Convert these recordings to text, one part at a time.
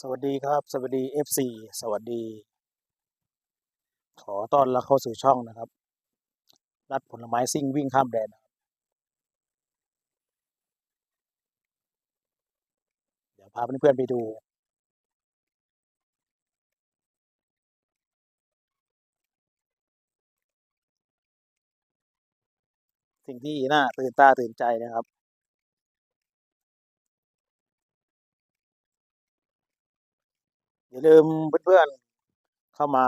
สวัสดีครับ สวัสดี FC สวัสดี ขอต้อนรับเข้าสู่ช่องนะครับ รัดผลไม้ซิ่งวิ่งข้ามแดน เดี๋ยวพาเพื่อนๆไปดู สิ่งที่น่าตื่นตาตื่นใจนะครับ อย่าลืมเพื่อนๆเข้ามา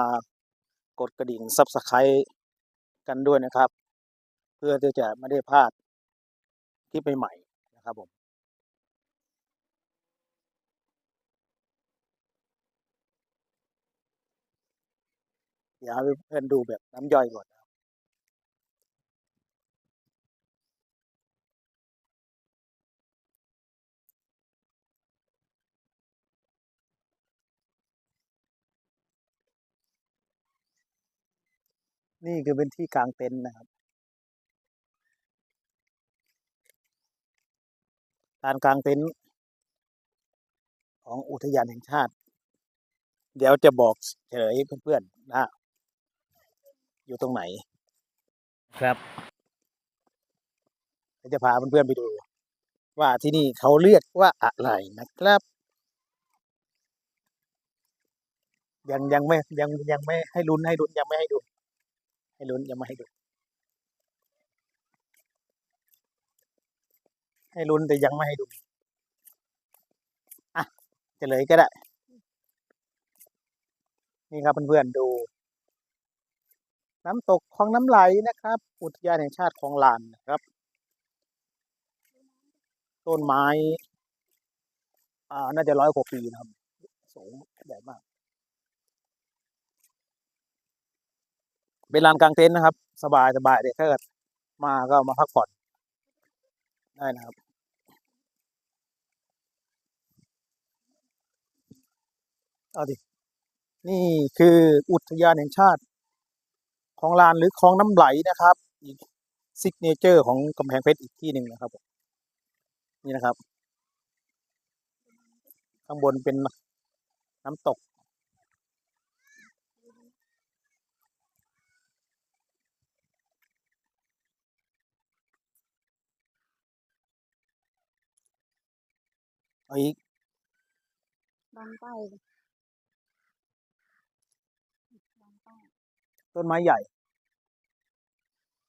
กดกระดิ่งซับสไครต์กันด้วยนะครับ เพื่อที่จะไม่ได้พลาดคลิปใหม่ๆนะครับผมเดี๋ยวให้เพื่อนๆดูแบบน้ำย่อยก่อน นะครับนี่คือเป็นที่กลางเต็นท์นะครับ การกลางเต็นท์ของอุทยานแห่งชาติ เดี๋ยวจะบอกเฉลยเพื่อนๆนะอยู่ตรงไหน ครับเดี๋ยวจะพาเพื่อนๆไปดู ว่าที่นี่เขาเรียกว่าอะไรนะครับยังยังไม่ยังยังไม่ให้ลุ้นให้ลุ้นยังไม่ให้ดู ให้ลุ้นยังไม่ให้ดู ให้ลุ้นแต่ยังไม่ให้ดู อะเลยก็ได้ นี่ครับเพื่อนๆดู น้ำตกคลองน้ำไหลนะครับ อุทยานแห่งชาติคลองลานนะครับ ต้นไม้ อ่า น่าจะร้อยกว่าปีนะครับ สูงใหญ่มาก เป็นลานกลางเต็นท์นะครับ สบายสบายเลยถ้าเกิดมาก็มาพักผ่อนได้นะครับเอาดิ นี่คืออุทยานแห่งชาติคลองลานหรือคลองน้ำไหลนะครับ อีกซิกเนเจอร์ของกำแพงเพชรอีกที่หนึ่งนะครับผมนี่นะครับ ข้างบนเป็นน้ำตก เอาอีกบางใต้บางใต้ต้นไม้ใหญ่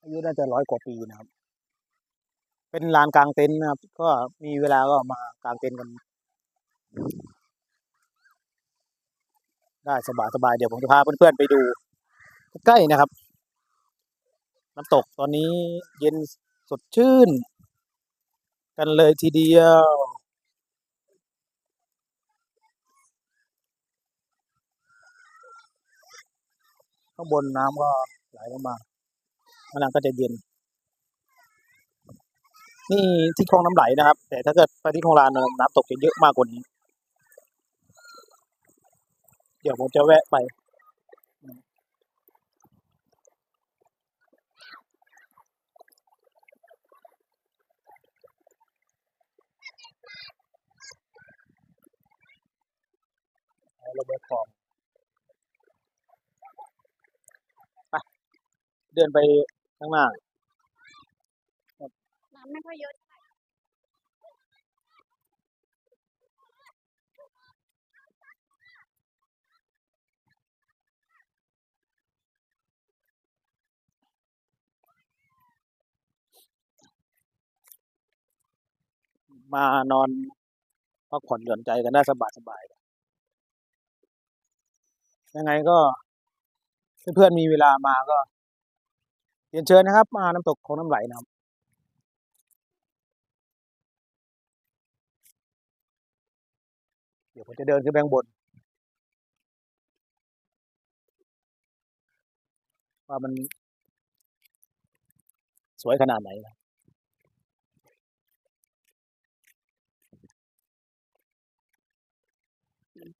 อายุน่าจะร้อยกว่าปีนะครับ เป็นลานกลางเต็นท์นะครับ ก็มีเวลาก็มากางเต็นท์กัน ได้สบายสบายๆเดี๋ยวผมจะพาเพื่อนๆไปดู ใกล้ๆนะครับน้ำตกตอนนี้เย็นสดชื่น กันเลยทีเดียว ข้างบนน้ำก็ไหลลงมาข้างล่างก็จะเย็น นี่ที่คลองน้ำไหลนะครับ แต่ถ้าเกิดไปที่คลองลานน้ำตกจะเยอะมากกว่านี้ เดี๋ยวผมจะแวะไปเระเบิดของไป เดินไปข้างหน้าน้ำไม่ค่อยเยอะมานอนพักผ่อนหย่อนใจกันได้สบายสบายยังไงก็เพื่อนๆมีเวลามาก็ เรียนเชิญนะครับ มาน้ำตกของน้ำไหลนะครับเดี๋ยวผมจะเดินขึ้นไปข้างบน ว่ามันสวยขนาดไหนนะ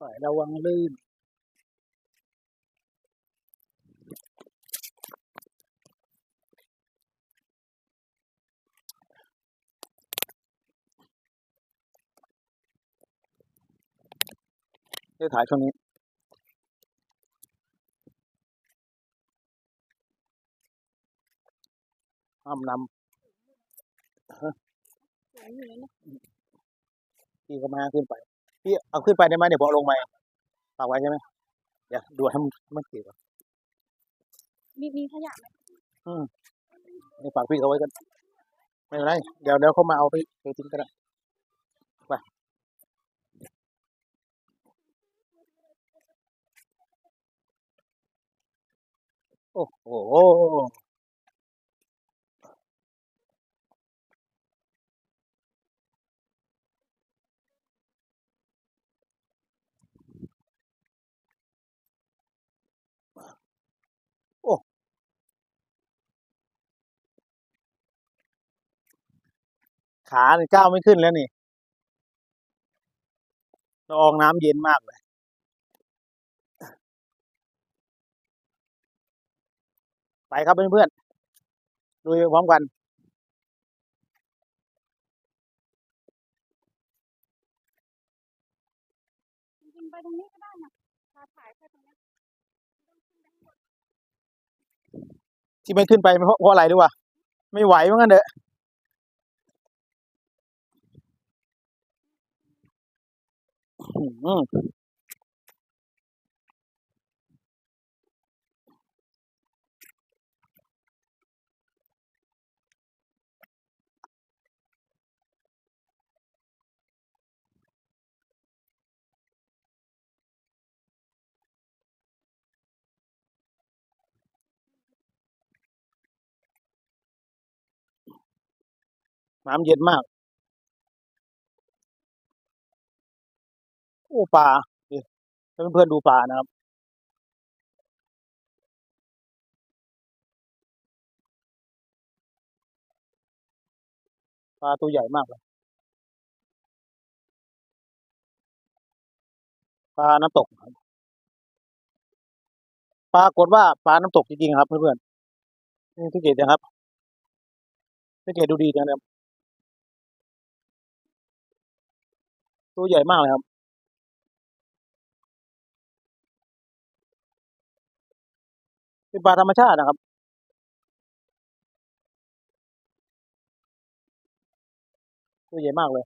ฝ่ายระวังลื่น จะถ่ายช่วงนี้ห้ามนสวยอยู่เลยนะำพี่ก็มาขึ้นไป พี่เอาขึ้นไปได้ไหมเดี๋ยวผมเอาลงไปฝากไว้ใช่ไหมเดี๋ยวดูให้มันมันเกี่ยวมีมีขยะไหมนี่ฝากพี่เขาไว้กัน ไม่เป็นไร เดี๋ยวเดี๋ยวเขามาเอาไปไปทิ้งก็ได้ โอ้โหขาเนี่ยก้าวไม่ขึ้นแล้วนี่ละอองน้ำเย็นมากเลย ไปครับเพื่อนๆดูไปพร้อมกันจริงๆไปตรงนี้ก็ได้นะพาถ่ายแค่ตรงนี้ที่ไม่ขึ้นไปเพราะเพราะอะไรด้วยวะไม่ไหวเหมือนกันเด้ออื้อ น้ำเย็นมาก โอ้ปลาดิให้เพื่อนๆดูปลานะครับปลาตัวใหญ่มากเลยปลาน้ำตกครับปรากฏว่าปลาน้ำตกจริงๆครับเพื่อนๆนี่สังเกตนะครับสังเกตดูดีนะครับ ตัวใหญ่มากเลยครับ เป็นปลาธรรมชาตินะครับ ตัวใหญ่มากเลย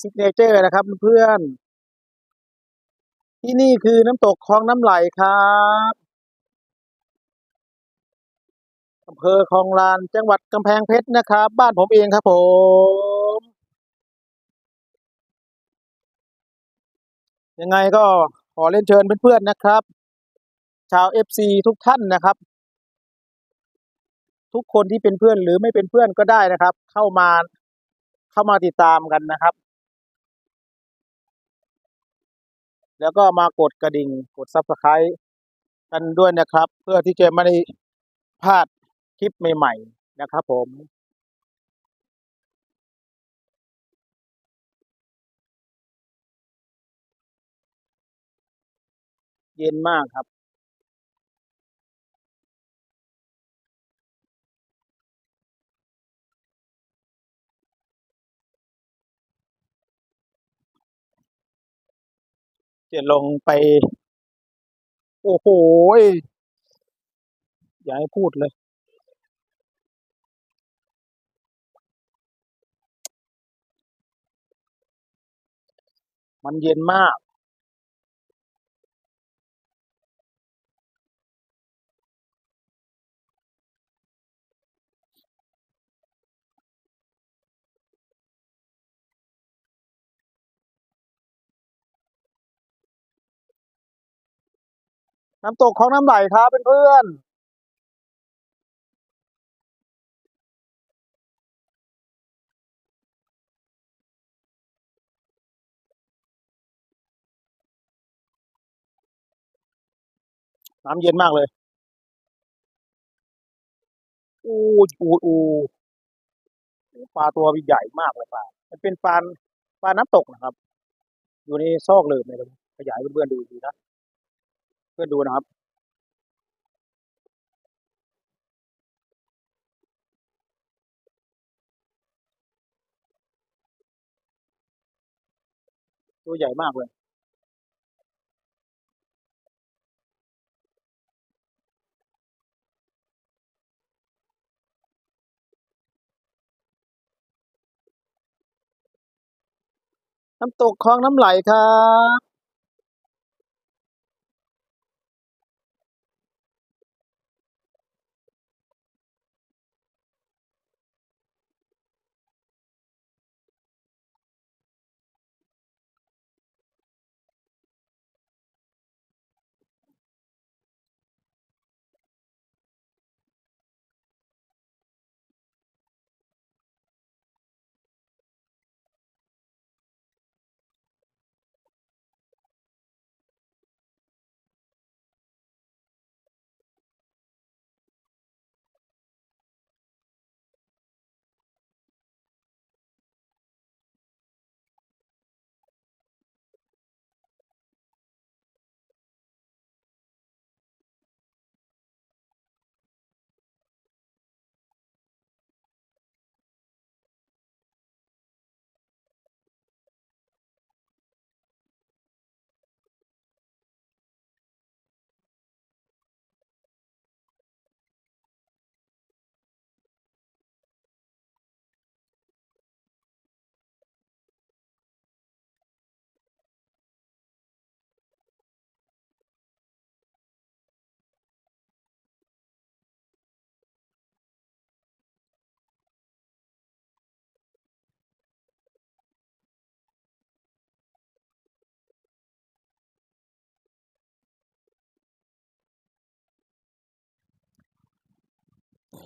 ซิกเนเจอร์นะครับเพื่อน ที่นี่คือน้ำตกคลองน้ำไหลครับอำเภอคลองลานจังหวัดกำแพงเพชรนะครับ บ้านผมเองครับผม ยังไงก็ขอเล่นเชิญเพื่อนๆนะครับ ชาวเอฟซีทุกท่านนะครับ ทุกคนที่เป็นเพื่อนหรือไม่เป็นเพื่อนก็ได้นะครับ เข้ามาเข้ามาติดตามกันนะครับ แล้วก็มากดกระดิ่งกดซับสไครต์กันด้วยนะครับ เพื่อที่จะไม่ได้พลาดคลิปใหม่ ๆ นะครับผมเย็นมากครับ จะลงไป โอ้โหอย่าให้พูดเลย มันเย็นมาก น้ำตกของน้ำไหลครับเพื่อนๆน้ำเย็นมากเลย อูดอูดอูปลาตัวใหญ่มากเลยปลา มันเป็นปลาปลาน้ำตกนะครับ อยู่ในซอกหลืมเลยครับขยายเพื่อนๆดูดีนะ เพื่อดูนะครับ ตัวใหญ่มากเลยน้ำตกคลองน้ำไหลครับ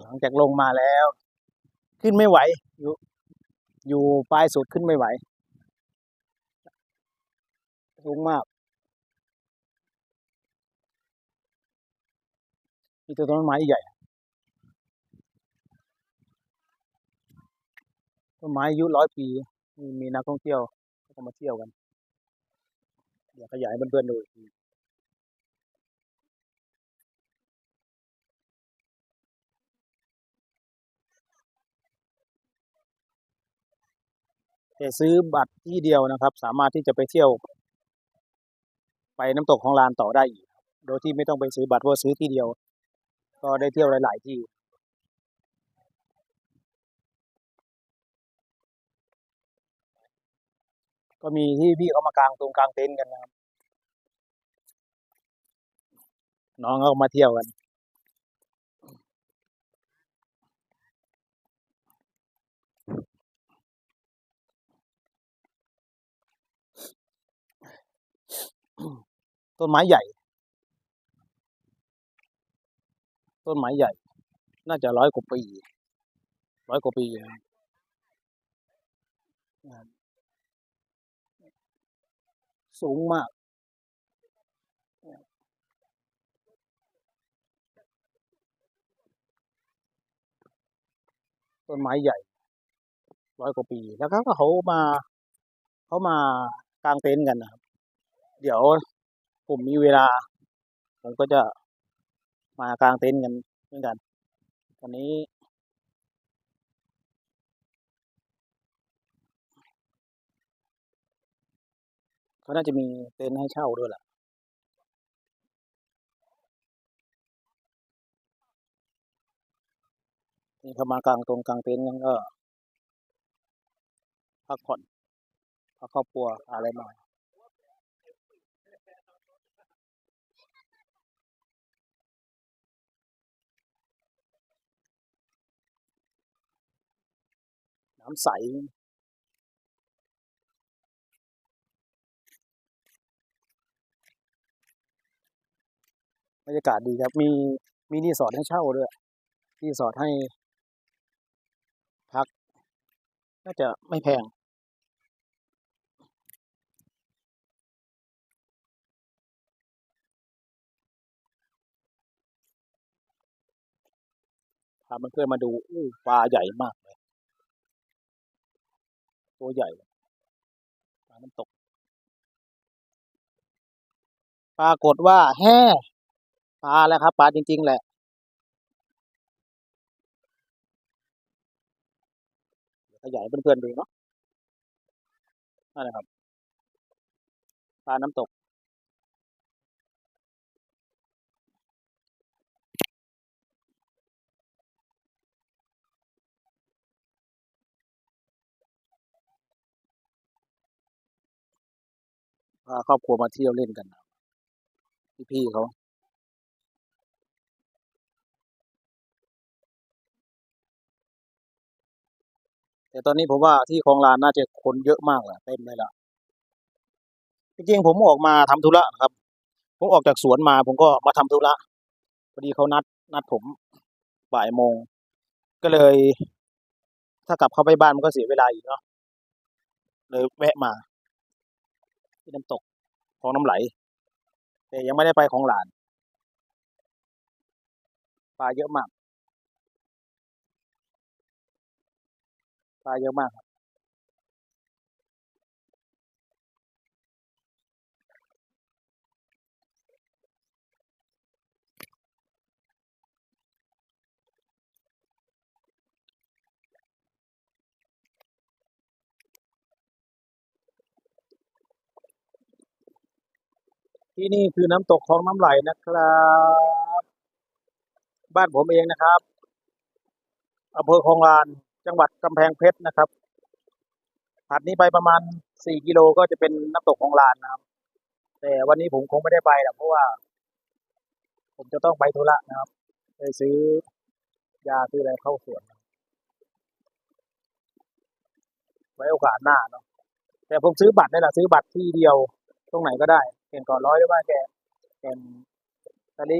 หลังจากลงมาแล้ว ขึ้นไม่ไหว อยู่อยู่ปลายสุดขึ้นไม่ไหวสูงมากมีต้นไม้ใหญ่ต้นไม้อายุร้อยปี มีมีนักท่องเที่ยวเขามาเที่ยวกัน เดี๋ยวขยายเพื่อนๆดูอีกที แต่ซื้อบัตรที่เดียวนะครับ สามารถที่จะไปเที่ยว ไปน้ำตกของลานต่อได้อีก โดยที่ไม่ต้องไปซื้อบัตรเพราะซื้อที่เดียว ก็ได้เที่ยวหลาย ๆ ที่ก็มีที่พี่เขามากางตรงกลางเต็นท์กันนะครับ น้องเขามาเที่ยวกัน ต้นไม้ใหญ่ ต้นไม้ใหญ่ น่าจะร้อยกว่าปีร้อยกว่าปีนะสูงมาก ต้นไม้ใหญ่ร้อยกว่าปี แล้วเขาก็เขามา เขามากางเต็นท์กันนะครับ เดี๋ยวผมมีเวลา ผมก็จะมากางเต็นท์กันเหมือนกันวันนี้ เขาน่าจะมีเต็นท์ให้เช่าด้วยแหละนี่เขามากางตรงกลางเต็นท์กันก็ พักผ่อนพักครอบครัวอะไรมา น้ำใส บรรยากาศดีครับ มีมีรีสอร์ทให้เช่าด้วยรีสอร์ทให้ พัก น่าจะไม่แพงพาเพื่อนมาดูอู้ปลาใหญ่มาก ตัวใหญ่เลยปลาน้ำตก ปรากฏว่าแห่ปลาแล้วครับ ปลาจริง ๆ แหละ ขยายเพื่อนๆดูเนาะนั่นแหละครับ ปลาน้ำตก พาครอบครัวมาเที่ยวเล่นกันนะพี่ๆเขาแต่ตอนนี้ผมว่าที่คลองลานน่าจะคนเยอะมากแหละเต็มเลยล่ะจริงๆผมออกมาทำธุระนะครับ ผมออกจากสวนมา ผมก็มาทำธุระพอดีเขานัด นัดผมบ่ายโมง ก็เลย ถ้ากลับเข้าไปบ้านมันก็เสียเวลาอีกเนาะเลยแวะมา ที่น้ำตกของน้ำไหล แต่ยังไม่ได้ไปของหลานปลาเยอะมากปลาเยอะมากครับ ที่นี่คือน้ำตกคลองน้ำไหลนะครับ บ้านผมเองนะครับอำเภอคลองลาน จังหวัดกำแพงเพชรนะครับถัดนี้ไปประมาณสี่กิโลก็จะเป็นน้ำตกคลองลานนะครับ แต่วันนี้ผมคงไม่ได้ไปหรอกเพราะว่า ผมจะต้องไปธุระนะครับไปซื้อยาซื้ออะไรเข้าสวน ไว้โอกาสหน้าเนาะแต่ผมซื้อบัตรนี่แหละซื้อบัตรที่เดียวตรงไหนก็ได้ ก่งก่อนร้อยหรือว่แกแกนตะลิ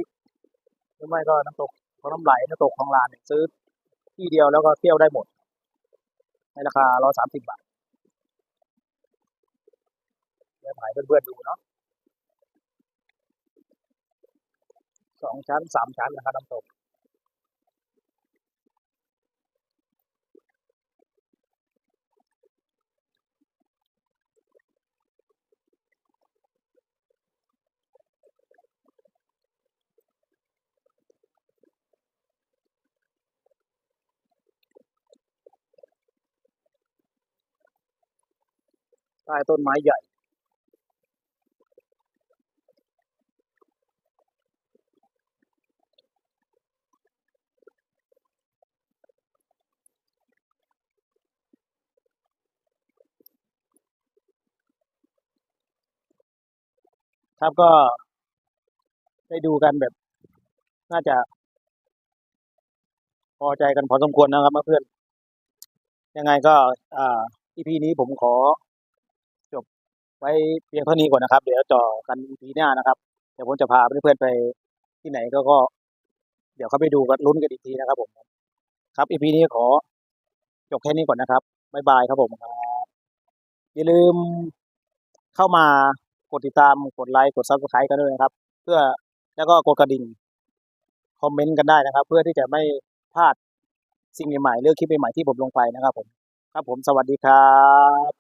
หรือไม่ก็น้ำตกของน้ำไหลน้ำตกของลานเนี่ยซื้อที่เดียวแล้วก็เที่ยวได้หมด ในราคาร้อยสามสิบบาทเดี๋ยวถ่ายเพื่อนๆดูเนาะสองชั้นสามชั้นนะครับน้ำตก ใต้ต้นไม้ใหญ่ ครับก็ได้ดูกันแบบ น่าจะ พอใจกันพอสมควรนะครับเพื่อนยังไงก็ อ่า EP นี้ผมขอ ไว้เพียงเท่านี้ก่อนนะครับ เดี๋ยวต่อกัน EP หน้านะครับ เดี๋ยวผมจะพาเพื่อนๆไปที่ไหนก็ก็ เดี๋ยวเขาไปดูกันลุ้นกันอีกทีนะครับ ผม ครับ EP นี้ขอจบแค่นี้ก่อนนะครับบ๊ายบายครับผมครับอย่าลืมเข้ามากดติดตามกดไลค์กด Subscribe กันด้วยนะครับ เพื่อแล้วก็กดกระดิ่งคอมเมนต์กันได้นะครับ เพื่อที่จะไม่พลาดสิ่งใหม่ๆหรือคลิปใหม่ๆที่ผมลงไปนะครับ ผม ครับผมสวัสดีครับ